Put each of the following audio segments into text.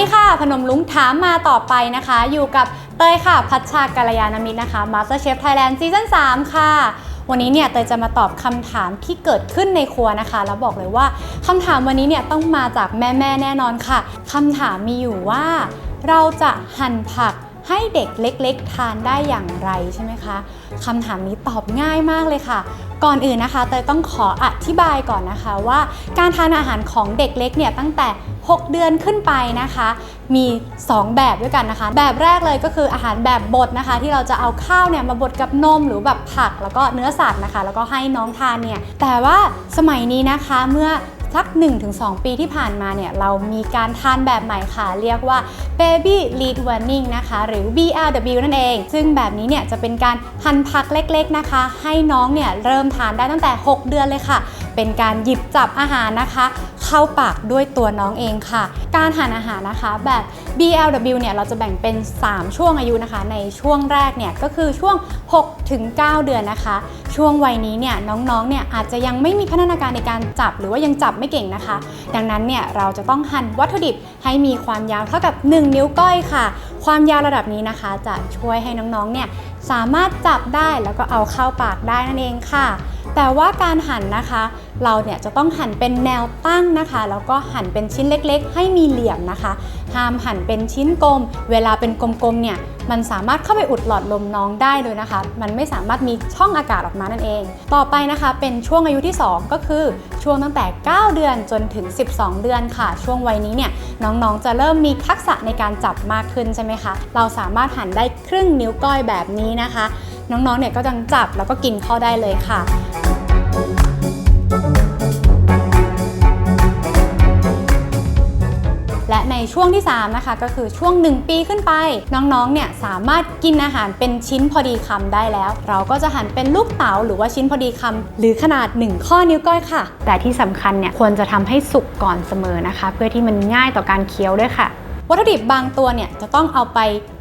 ดีค่ะ พนมลุงถามมาต่อไปนะคะ อยู่กับเตยค่ะ พัชชากัลยาณมิตรนะคะ Master Chef Thailand ซีซั่น3ค่ะ วันนี้เนี่ยเตยจะมาตอบคำถามที่เกิดขึ้นในครัวนะคะ แล้วบอกเลยว่าคำถามวันนี้เนี่ยต้องมาจากแม่แม่แน่นอนค่ะคำถามมีอยู่ว่า เราจะหั่นผัก ให้เด็กเล็ก ๆ ทานได้อย่างไรใช่ไหมคะคำถามนี้ตอบง่ายมากเลยค่ะ ก่อนอื่นนะคะเตยต้องขออธิบายก่อนนะคะว่า การทานอาหารของเด็กเล็กเนี่ยตั้งแต่ 6 เดือนขึ้นไปนะคะ มี 2 แบบด้วยกันนะคะ แบบแรกเลยก็คืออาหารแบบบดนะคะ ที่เราจะเอาข้าวเนี่ยมาบดกับนมหรือแบบผักแล้วก็เนื้อสัตว์นะคะ แล้วก็ให้น้องทานเนี่ยแต่ว่าสมัยนี้นะคะเมื่อ สัก 1-2 ปีที่ผ่านมาเนี่ยเรามีการทานแบบใหม่ค่ะ เรียกว่า Baby Lead Warning นะคะ หรือ BLW นั่นเอง ซึ่งแบบนี้เนี่ยจะเป็นการหั่นผักเล็กๆนะคะ ให้น้องเนี่ยเริ่มทานได้ตั้งแต่ 6 เดือนเลยค่ะ เป็นการหยิบจับอาหารนะคะ เข้าปากด้วยตัวน้องเองค่ะ การหั่นอาหารนะคะแบบ BLW เนี่ยเราจะแบ่งเป็น 3 ช่วงอายุนะคะ ในช่วงแรกเนี่ยก็คือช่วง6ถึง9เดือนนะคะ ช่วงวัยนี้เนี่ยน้องๆเนี่ยอาจจะยังไม่มีพัฒนาการในการจับหรือว่ายังจับไม่เก่งนะคะ ดังนั้นเนี่ยเราจะต้องหั่นวัตถุดิบให้มีความยาวเท่ากับ 1 นิ้วก้อยค่ะ ความยาวระดับนี้นะคะ จะช่วยให้น้องๆเนี่ยสามารถจับได้แล้วก็เอาเข้าปากได้นั่นเองค่ะ แต่ว่าการหั่นนะคะ เราเนี่ยจะต้องหั่นเป็นแนวตั้งนะคะ แล้วก็หั่นเป็นชิ้นเล็กๆ ให้มีเหลี่ยมนะคะ ห้ามหั่นเป็นชิ้นกลม เวลาเป็นกลมๆเนี่ยมันสามารถเข้าไปอุดหลอดลมน้องได้เลยนะคะ มันไม่สามารถมีช่องอากาศออกมานั่นเอง ต่อไปนะคะเป็นช่วงอายุที่ 2 ก็คือช่วงตั้งแต่ 9 เดือนจนถึง 12 เดือนค่ะ ช่วงวัยนี้เนี่ยน้องๆจะเริ่มมีทักษะในการจับมากขึ้นใช่ไหมคะ เราสามารถหั่นได้ครึ่งนิ้วก้อยแบบนี้นะคะ น้องๆเนี่ยก็จะจับแล้วก็กินเข้าได้เลยค่ะและในช่วงที่ 3 นะคะ ก็คือช่วง 1 ปีขึ้นไป น้องๆ เนี่ยสามารถกินอาหารเป็นชิ้นพอดีคำได้แล้ว เราก็จะหั่นเป็นลูกเต๋าหรือว่าชิ้นพอดีคำหรือขนาด 1 ข้อนิ้วก้อยค่ะ แต่ที่สำคัญเนี่ยควรจะทำให้สุกก่อนเสมอนะคะ เพื่อที่มันง่ายต่อการเคี้ยวด้วยค่ะวัตถุดิบบางตัวเนี่ยจะต้องเอาไป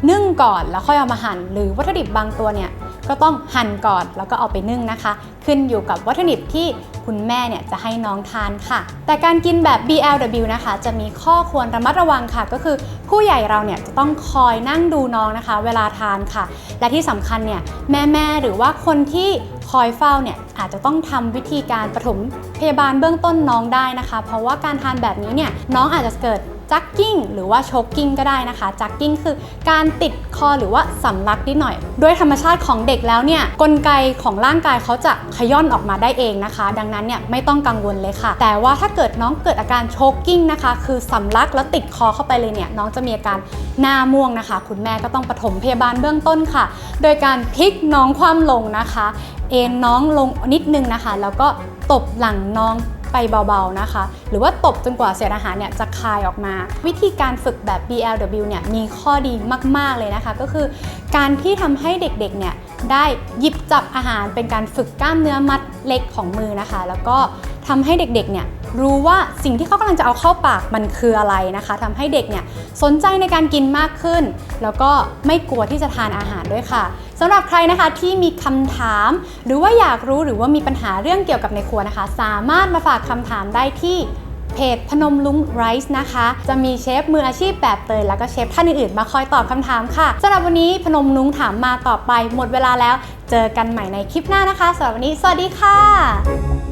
นึ่งก่อนแล้วค่อยเอามาหั่นหรือวัตถุดิบบางตัวเนี่ย ก็ต้องหั่นก่อนแล้วก็เอาไปนึ่งนะคะ ขึ้นอยู่กับวัตถุดิบที่คุณแม่เนี่ยจะให้น้องทานค่ะ แต่การกินแบบ BLW นะคะ จะมีข้อควรระมัดระวังค่ะ ก็คือผู้ใหญ่เราเนี่ยจะต้องคอยนั่งดูน้องนะคะ เวลาทานค่ะ และที่สำคัญเนี่ยแม่ๆหรือว่าคนที่คอยเฝ้าเนี่ยอาจจะต้องทำวิธีการปฐมพยาบาลเบื้องต้นน้องได้นะคะ เพราะว่าการทานแบบนี้เนี่ยน้องอาจจะเกิด จักกิ้งหรือว่าโชกกิ้งก็ได้นะคะ จักกิ้งคือการติดคอหรือว่าสำลักนิดหน่อยด้วยธรรมชาติของเด็กแล้วเนี่ยกลไกของร่างกายเขาจะขย่อนออกมาได้เองนะคะ ดังนั้นเนี่ยไม่ต้องกังวลเลยค่ะ แต่ว่าถ้าเกิดน้องเกิดอาการโชกกิ้งนะคะ คือสำลักแล้วติดคอเข้าไปเลยเนี่ยน้องจะมีอาการหน้าม่วงนะคะ คุณแม่ก็ต้องปฐมพยาบาลเบื้องต้นค่ะ โดยการพลิกน้องคว่ำลงนะคะ เอ็นน้องลงนิดนึงนะคะ แล้วก็ตบหลังน้อง ไปเบาๆนะคะ หรือว่าตบจนกว่าเศษอาหารเนี่ยจะคายออกมา วิธีการฝึกแบบ BLW เนี่ยมีข้อดีมากๆเลยนะคะ ก็คือการที่ทำให้เด็กๆเนี่ยได้หยิบจับอาหารเป็นการฝึกกล้ามเนื้อมัดเล็กของมือนะคะ แล้วก็ทำให้เด็กๆเนี่ย รู้ว่าสิ่งที่เขากำลังจะเอาเข้าปากมันคืออะไรนะคะทำให้เด็กเนี่ยสนใจในการกินมากขึ้น แล้วก็ไม่กลัวที่จะทานอาหารด้วยค่ะสำหรับใครนะคะที่มีคำถาม หรือว่าอยากรู้หรือว่ามีปัญหาเรื่องเกี่ยวกับในครัวนะคะ สามารถมาฝากคำถามได้ที่เพจพนมลุงไรซ์นะคะ จะมีเชฟมืออาชีพแบบเตยแล้วก็เชฟท่านอื่นๆ มาคอยตอบคำถามค่ะสำหรับวันนี้พนมลุงถามมาต่อไปหมดเวลาแล้ว เจอกันใหม่ในคลิปหน้านะคะสำหรับวันนี้ สวัสดีค่ะ